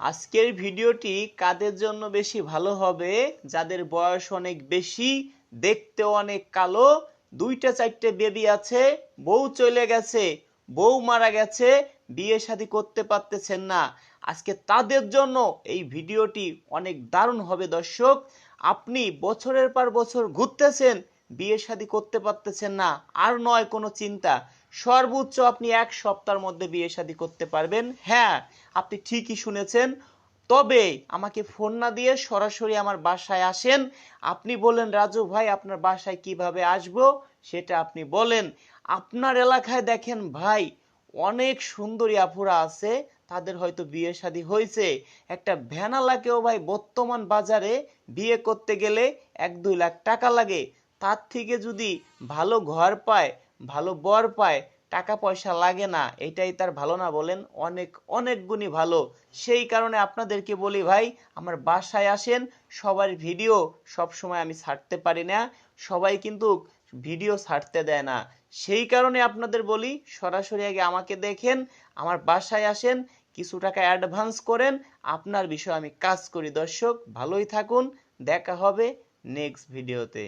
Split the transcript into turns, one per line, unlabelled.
আজকের ভিডিওটি কাদের জন্য বেশি ভালো হবে? যাদের বয়স অনেক বেশি দেখতে অনেক কালো, দুইটা চারটে বেবি আছে, বউ চলে গেছে, বউ মারা গেছে, বিয়ে শাদী করতে পারতেছেন না। আজকে তাদের জন্য এই ভিডিওটি অনেক দারুণ হবে দর্শক। আপনি বছরের পর বছর ঘুরতেছেন বিয়ে শাদী করতে পারতেছেন না, আর নয় কোনো চিন্তা। সর্বোচ্চ আপনি এক সপ্তাহের মধ্যে বিয়ে শাদী করতে পারবেন। হ্যাঁ আপনি ঠিকই শুনেছেন। তবে আমাকে ফোন না দিয়ে সরাসরি আমার বাসায় আসেন। আপনি বলেন রাজু ভাই, আপনার বাসায় কীভাবে আসব? সেটা আপনি বলেন। আপনার এলাকায় দেখেন ভাই, অনেক সুন্দরী আপুরা আছে, তাদের হয়তো বিয়ে শাদী হয়েছে। একটা ভ্যানালাকেও ভাই বর্তমান বাজারে বিয়ে করতে গেলে এক দুই লাখ টাকা লাগে। তার থেকে যদি ভালো ঘর পায়, ভালো বর পায় টাকা পয়সা লাগে না, এটাই তার ভালো না বলেন, অনেক অনেক গুণই ভালো। সেই কারণে আপনাদেরকে বলি ভাই, আমার বাসায় আসেন, সবার ভিডিও সব সময় আমি ছাড়তে পারি না, সবাই কিন্তু ভিডিও ছাড়তে দেয় না। সেই কারণে আপনাদের বলি, সরাসরি আগে আমাকে দেখেন, আমার বাসায় আসেন, কিছু টাকা অ্যাডভান্স করেন, আপনার বিষয়ে আমি কাজ করি। দর্শক, ভালোই থাকুন, দেখা হবে নেক্সট ভিডিওতে।